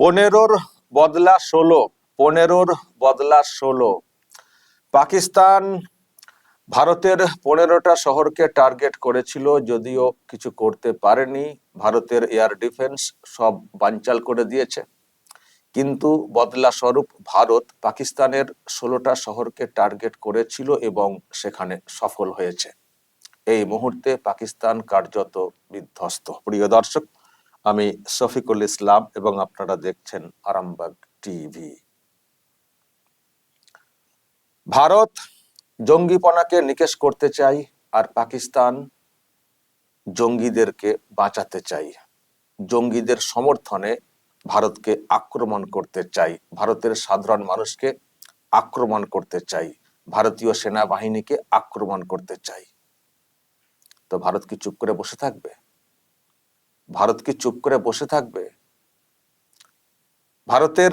পনেরোর বদলা ষোলো, পনেরোর বদলা ষোলো। পাকিস্তান ভারতের পনেরোটা শহরকে টার্গেট করেছিল, যদিও কিছু করতে পারেনি। ভারতের এয়ার ডিফেন্স সব বানচাল করে দিয়েছে। কিন্তু বদলা স্বরূপ ভারত পাকিস্তানের ষোলোটা শহরকে টার্গেট করেছিল এবং সেখানে সফল হয়েছে। এই মুহূর্তে পাকিস্তান কার্যত বিধ্বস্ত। প্রিয় দর্শক আমি শফিকুল ইসলাম এবং আপনারা দেখছেন আরামবাগ টিভি। ভারত জঙ্গিপনাকে নিকেশ করতে চাই আর পাকিস্তান জঙ্গিদেরকে বাঁচাতে চাই। জঙ্গিদের সমর্থনে ভারতকে আক্রমণ করতে চাই। ভারতের সাধারণ মানুষকে আক্রমণ করতে চাই। ভারতীয় সেনাবাহিনীকে আক্রমণ করতে চাই। তো ভারত কি চুপ করে বসে থাকবে? ভারত কি চুপ করে বসে থাকবে? ভারতের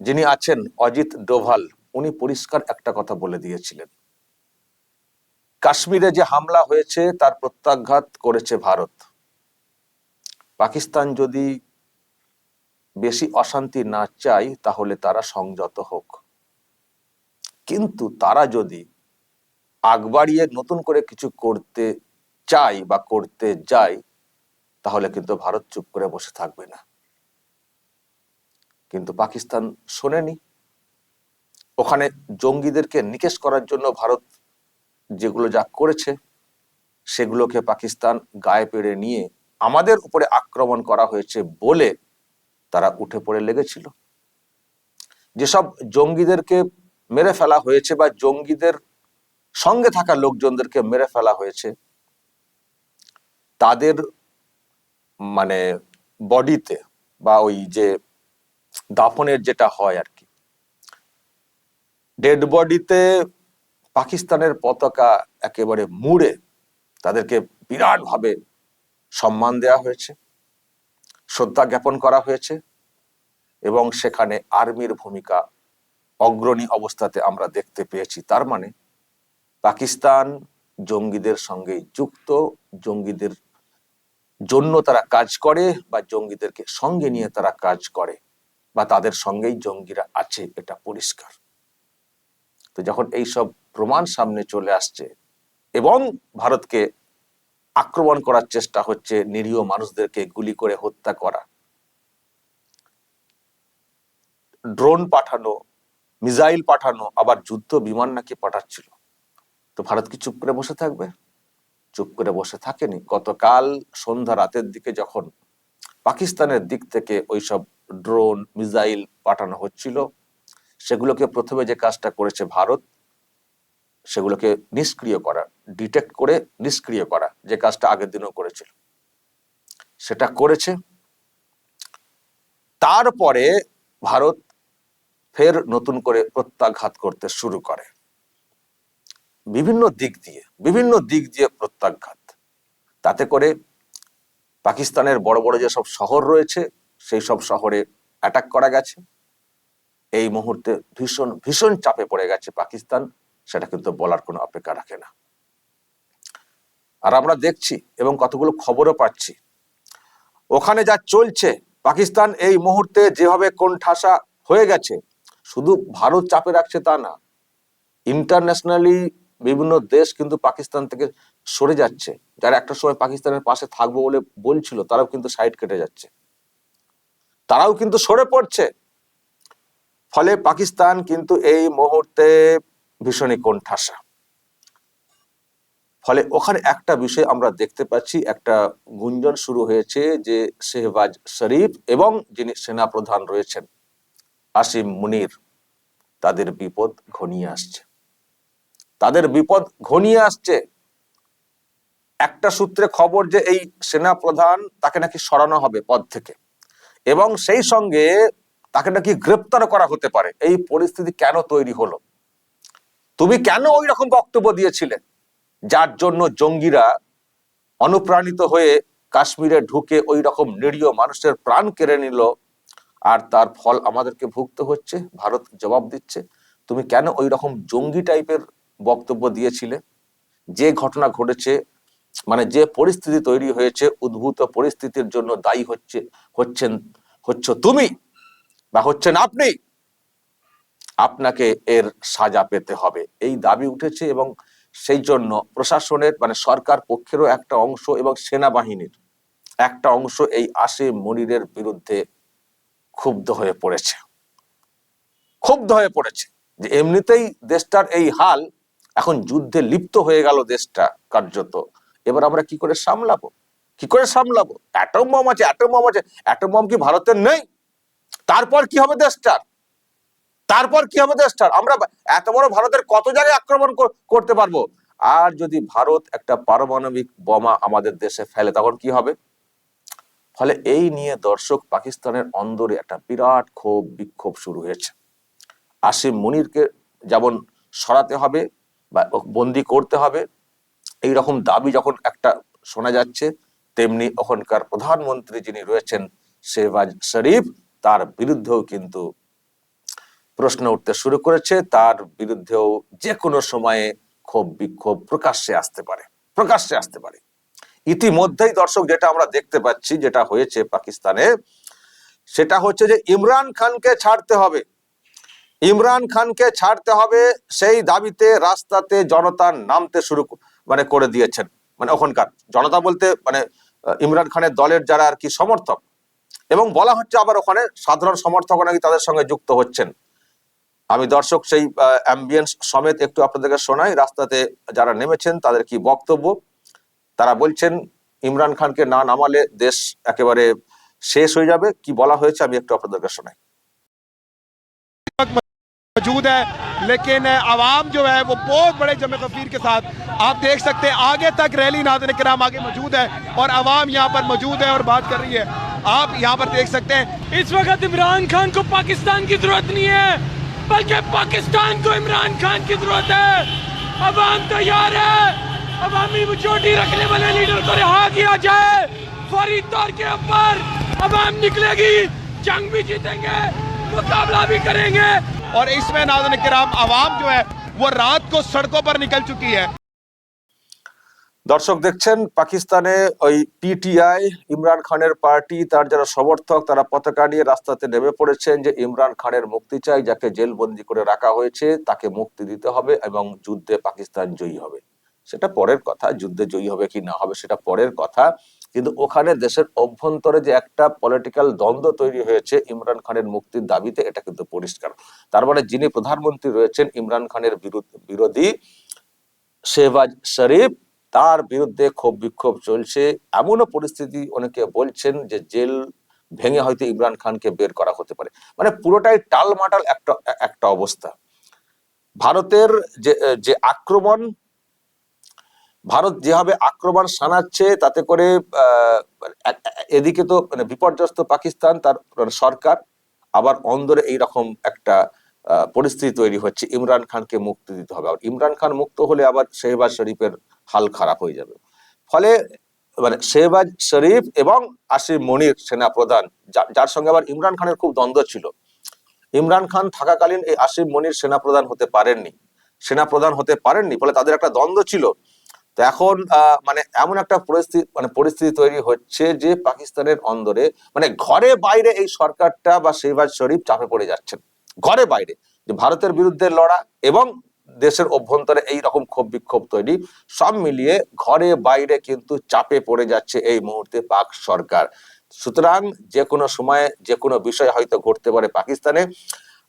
যিনি আছেন অজিত ডোভাল, উনি পরিষ্কার একটা কথা বলে দিয়েছিলেন। কাশ্মীরে যে হামলা হয়েছে, তার প্রত্যাঘাত করেছে ভারত। পাকিস্তান যদি বেশি অশান্তি না চাই তাহলে তারা সংযত হোক। কিন্তু তারা যদি আগ বাড়িয়ে নতুন করে কিছু করতে চাই বা করতে যায় তাহলে কিন্তু ভারত চুপ করে বসে থাকবে না। কিন্তু পাকিস্তান শোনেনি। ওখানে জঙ্গিদেরকে নিকেশ করার জন্য ভারত যেগুলো যা করেছে, সেগুলোকে পাকিস্তান গায়ে পেড়ে নিয়ে আমাদের উপরে আক্রমণ করা হয়েছে বলে তারা উঠে পড়ে লেগেছিল। যেসব জঙ্গিদেরকে মেরে ফেলা হয়েছে বা জঙ্গিদের সঙ্গে থাকা লোকজনদেরকে মেরে ফেলা হয়েছে, তাদের মানে বডিতে বা ওই যে দাফনের যেটা হয় আর কি। ডেড বডিতে পাকিস্তানের পতাকা একেবারে মুড়ে তাদেরকে বিরাট ভাবে সম্মান দেওয়া হয়েছে, শ্রদ্ধা জ্ঞাপন করা হয়েছে এবং সেখানে আর্মির ভূমিকা অগ্রণী অবস্থাতে আমরা দেখতে পেয়েছি। তার মানে পাকিস্তান জঙ্গিদের সঙ্গে যুক্ত, জঙ্গিদের জন্য তারা কাজ করে বা জঙ্গিদেরকে সঙ্গে নিয়ে তারা কাজ করে বা তাদের সঙ্গেই জঙ্গিরা আছে, এটা পরিষ্কার। তো যখন এই সব প্রমাণ সামনে চলে আসছে এবং ভারতকে আক্রমণ করার চেষ্টা হচ্ছে, নিরীহ মানুষদেরকে গুলি করে হত্যা করা, ড্রোন পাঠানো, মিসাইল পাঠানো, আবার যুদ্ধ বিমান নাকি পাঠাচ্ছিল, তো ভারত কি চুপ করে বসে থাকবে? চুপ করে বসে থাকেনি। গতকাল সন্ধ্যা রাতের দিকে যখন পাকিস্তানের দিক থেকে ওইসব ড্রোন, মিসাইল পাঠানো হচ্ছিল, সেগুলোকে প্রথমে যে কাজটা করেছে ভারত, সেগুলোকে নিষ্ক্রিয় করা, ডিটেক্ট করে নিষ্ক্রিয় করা, যে কাজটা আগের দিনও করেছিল। সেটা করেছে। তারপরে ভারত ফের নতুন করে প্রত্যাঘাত করতে শুরু করে। বিভিন্ন দিক দিয়ে, বিভিন্ন দিক দিয়ে প্রত্যাঘাত। তাতে করে পাকিস্তানের বড় বড় যেসব শহর রয়েছে, সেই সব শহরে অ্যাটাক করা গেছে। এই মুহূর্তে ভীষণ ভীষণ চাপে পড়ে গেছে পাকিস্তান, সেটা কিন্তু বলার কোনো অপেক্ষা রাখে না। আর আমরা দেখছি এবং কতগুলো খবরও পাচ্ছি। ওখানে যা চলছে, পাকিস্তান এই মুহূর্তে যেভাবে কোন ঠাসা হয়ে গেছে, শুধু ভারত চাপে রাখছে তা না ইন্টারন্যাশনালি বিভিন্ন দেশ কিন্তু পাকিস্তান থেকে সরে যাচ্ছে। যারা একটা সময় পাকিস্তানের পাশে থাকব বলে বলছিল, তারাও কিন্তু সাইড কেটে যাচ্ছে। তারাও কিন্তু সরে পড়ছে। ফলে পাকিস্তান কিন্তু এই মুহূর্তে ভীষণই কোণঠাসা। ফলে ওখানে একটা বিষয় আমরা দেখতে পাচ্ছি, একটা গুঞ্জন শুরু হয়েছে যে শেহবাজ শরীফ এবং যিনি সেনা প্রধান রয়েছেন, আসিম মুনির, তাদের বিপদ ঘনিয়ে আসছে। তাদের বিপদ ঘনিয়ে আসছে। একটা সূত্রে খবর যে এই সেনা প্রধান তাকে নাকি সরানো হবে পদ থেকে। এবং সেই সঙ্গে তাকে নাকি গ্রেপ্তার করা হতে পারে। এই পরিস্থিতি কেন তৈরি হলো? তুমি কেন ওই রকম বক্তব্য দিয়েছিলে? যার জন্য জঙ্গিরা অনুপ্রাণিত হয়ে কাশ্মীরে ঢুকে ওই রকম নিরীহ মানুষের প্রাণ কেড়ে নিল। আর তার ফল আমাদেরকে ভুগতে হচ্ছে, ভারত জবাব দিচ্ছে। তুমি কেন ওই রকম জঙ্গি টাইপের বক্তব্য দিয়েছিলে যে ঘটনা ঘটেছে মানে যে পরিস্থিতি তৈরি হয়েছে, উদ্ভূত পরিস্থিতির জন্য দায়ী হচ্ছে, হচ্ছেন, হচ্ছে তুমি বা হচ্ছেন আপনি, আপনাকে এর সাজা পেতে হবে। এই দাবি উঠেছে এবং সেই জন্য প্রশাসনের মানে সরকার পক্ষেরও একটা অংশ এবং সেনাবাহিনীর একটা অংশ এই আসিম মনিরের বিরুদ্ধে ক্ষুব্ধ হয়ে পড়েছে। ক্ষুব্ধ হয়ে পড়েছে যে এমনিতেই দেশটার এই হাল এখন যুদ্ধে লিপ্ত হয়ে গেল দেশটা কার্যত। এবার আমরা কি করে সামলাবো? কি করে সামলাবো? অ্যাটম বম আছে অ্যাটম বম আছে। অ্যাটম বম কি ভারতের নেই? তারপর কি হবে দেশটার? তারপর কি হবে দেশটার? আমরা এত বড় ভারতের কত জায়গায় আক্রমণ করতে পারব? আর যদি ভারত একটা পারমাণবিক বোমা আমাদের দেশে ফেলে, তখন কি হবে? ফলে এই নিয়ে দর্শক পাকিস্তানের অন্দরে একটা বিরাট ক্ষোভ বিক্ষোভ শুরু হয়েছে। আসিম মুনিরকে যেমন সরাতে হবে বা বন্দি করতে হবে। এই রকম দাবি যখন একটা শোনা যাচ্ছে, তেমনি ওখানকার প্রধানমন্ত্রী যিনি রয়েছেন, শেহবাজ শরীফ, তার বিরুদ্ধেও কিন্তু প্রশ্ন উঠতে শুরু করেছে। তার বিরুদ্ধেও যে কোনো সময়ে ক্ষোভ বিক্ষোভ প্রকাশ্যে আসতে পারে, প্রকাশ্যে আসতে পারে। ইতিমধ্যেই দর্শক যেটা আমরা দেখতে পাচ্ছি, যেটা হয়েছে পাকিস্তানে, সেটা হচ্ছে যে ইমরান খানকে ছাড়তে হবে। ইমরান খানকে ছাড়তে হবে, সেই দাবিতে রাস্তাতে জনতা নামতে শুরু মানে করে দিয়েছেন। মানে ওখানকার জনতা বলতে মানে ইমরান খানের দলের যারা আর কি সমর্থক। এবং বলা হচ্ছে আবার ওখানে সাধারণ সমর্থক নাকি তাদের সঙ্গে যুক্ত হচ্ছেন। আমি দর্শক সেই অ্যাম্বিয়েন্স সমেত একটু আপনাদেরকে শোনাই, রাস্তাতে যারা নেমেছেন তাদের কি বক্তব্য? তারা বলছেন, ইমরান খানকে না নামালে দেশ একেবারে শেষ হয়ে যাবে। কি বলা হয়েছে আমি একটু আপনাদেরকে শোনাই। मौजूद है, लेकिन आवाम जो है, वो बहुत बड़े जमे गफीर के साथ, आप देख सकते हैं, आगे तक रैली नाजन कराम आगे मौजूद है और आवाम यहाँ पर मौजूद है और बात कर रही है। आप यहाँ पर देख सकते हैं, इस वक्त इमरान खान को पाकिस्तान की ज़रूरत नहीं है, बल्कि पाकिस्तान को इमरान खान की ज़रूरत है। अवाम तैयार है अवामी चोटी रखने वाले लीडर को रिहा किया जाए, फौरी तौर के ऊपर अवाम निकलेगी, जंग भी जीतेंगे, मुकाबला भी करेंगे। और इसमें नाजन कराम आवाम जो है वो रात को सड़कों पर निकल चुकी है দর্শক দেখছেন পাকিস্তানে ওই পিটিআই ইমরান খানের পার্টি তার যারা সমর্থক তারা পতাকা নিয়ে রাস্তাতে নেমে পড়েছেন যে ইমরান খানের মুক্তি চাই যাকে জেলবন্দি করে রাখা হয়েছে তাকে মুক্তি দিতে হবে এবং যুদ্ধে পাকিস্তান জয়ী হবে সেটা পরের কথা যুদ্ধে জয়ী হবে কি না হবে সেটা পরের কথা কিন্তু ওখানে দেশের অভ্যন্তরে যে একটা পলিটিক্যাল দ্বন্দ্ব তৈরি হয়েছে, ইমরান খানের মুক্তির দাবিতে এটা কিন্তু পরিষ্কার। তার মানে যিনি প্রধানমন্ত্রী রয়েছেন, ইমরান খানের বিরোধী শেহবাজ শরীফ, তার বিরুদ্ধে ক্ষোভ বিক্ষোভ চলছে। এমনও পরিস্থিতি অনেকে বলছেন যে জেল ভেঙে হয়তো ইমরান খানকে বের করা হতে পারে। মানে পুরোটাই টালমাটাল একটা একটা অবস্থা। ভারতের যে যে আক্রমণ ভারত যেভাবে আক্রমণ সানাচ্ছে তাতে করে এদিকে তো মানে বিপর্যস্ত পাকিস্তান, তার সরকার, আবার অন্দরে এইরকম একটা পরিস্থিতি তৈরি হচ্ছে। ইমরান খানকে মুক্তি দিতে হবে। আর ইমরান খান মুক্ত হলে আবার শেহবাজ শরীফের হাল খারাপ হয়ে যাবে। ফলে মানে শেহবাজ শরীফ এবং আসিম মনির সেনা প্রধান যার সঙ্গে আবার ইমরান খানের খুব দ্বন্দ্ব ছিল। ইমরান খান থাকাকালীন এই আসিম মনির সেনা প্রধান হতে পারেননি। সেনা প্রধান হতে পারেননি, ফলে তাদের একটা দ্বন্দ্ব ছিল। তো এখন মানে এমন একটা পরিস্থিতি মানে পরিস্থিতি তৈরি হচ্ছে যে পাকিস্তানের অন্দরে মানে ঘরে বাইরে এই সরকারটা বা শেহবাজ শরীফ চাপে পড়ে যাচ্ছেন। ঘরে বাইরে, যে ভারতের বিরুদ্ধে লড়া এবং দেশের অভ্যন্তরে এই রকম ক্ষোভ বিক্ষোভ তৈরি, সব মিলিয়ে ঘরে বাইরে কিন্তু চাপে পড়ে যাচ্ছে এই মুহূর্তে পাক সরকার। সুতরাং যে কোনো সময়ে, যে কোনো বিষয় হয়তো ঘটতে পারে পাকিস্তানে।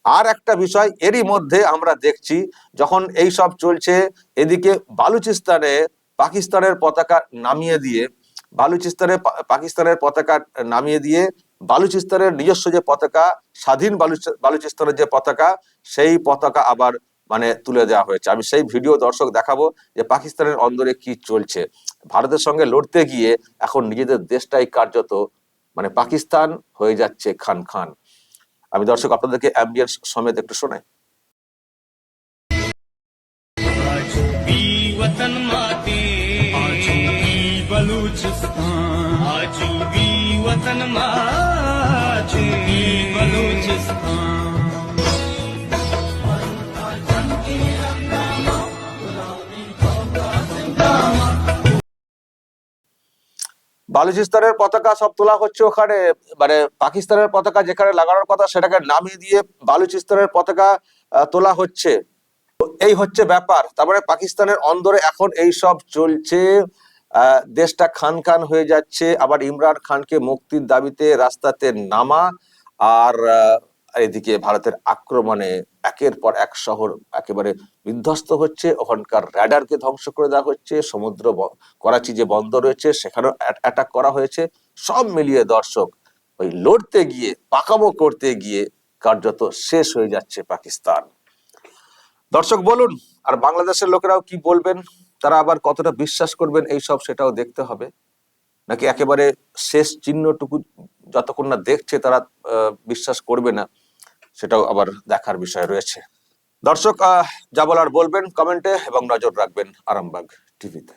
আর একটা বিষয়, এরই মধ্যে আমরা দেখছি, যখন এই সব চলছে, এদিকে বালুচিস্তানে পাকিস্তানের পতাকা নামিয়ে দিয়ে, বালুচিস্তানের পাকিস্তানের পতাকা নামিয়ে দিয়ে, বালুচিস্তানের নিজস্ব যে পতাকা, স্বাধীন বালুচিস্তানের যে পতাকা, সেই পতাকা আবার মানে তুলে দেওয়া হয়েছে। আমি সেই ভিডিও দর্শক দেখাবো যে পাকিস্তানের অন্দরে কি চলছে। ভারতের সঙ্গে লড়তে গিয়ে এখন নিজেদের দেশটাই কার্যত মানে পাকিস্তান হয়ে যাচ্ছে খান খান। আমি দর্শক, আপনাদেরকে অ্যাম্বিয়েন্স সমেত একটু শোনাই। वतन माते बलूचिस्तान বালুচিস্তানের পতাকা সব তোলা হচ্ছে ওখানে মানে পাকিস্তানের পতাকা যেখানে লাগানোর কথা সেটাকে নামিয়ে দিয়ে বালুচিস্তানের পতাকা আহ, তোলা হচ্ছে তো এই হচ্ছে ব্যাপার তারপরে পাকিস্তানের অন্দরে এখন এই সব চলছে আহ, দেশটা খান খান হয়ে যাচ্ছে, আবার ইমরান খানকে মুক্তির দাবিতে রাস্তাতে নামা, আর এদিকে ভারতের আক্রমণে একের পর এক শহর একেবারে বিধ্বস্ত হচ্ছে, ওখানকার র্যাডারকে ধ্বংস করে দেওয়া হচ্ছে, সমুদ্র করাচি যে বন্দর রয়েছে সেখানেও অ্যাটাক করা হয়েছে, সব মিলিয়ে দর্শক ওই লড়তে গিয়ে, পাকামো করতে গিয়ে কার্যত শেষ হয়ে যাচ্ছে পাকিস্তান। দর্শক বলুন, আর বাংলাদেশের লোকেরাও কি বলবেন? তারা আবার কতটা বিশ্বাস করবেন এই সব সেটাও দেখতে হবে। নাকি একেবারে শেষ চিহ্নটুকু যতক্ষণ না দেখছে তারা বিশ্বাস করবে না, সেটাও আবার দেখার বিষয় রয়েছে। দর্শক যা বলার বলবেন কমেন্টে এবং নজর রাখবেন আরামবাগ টিভিতে।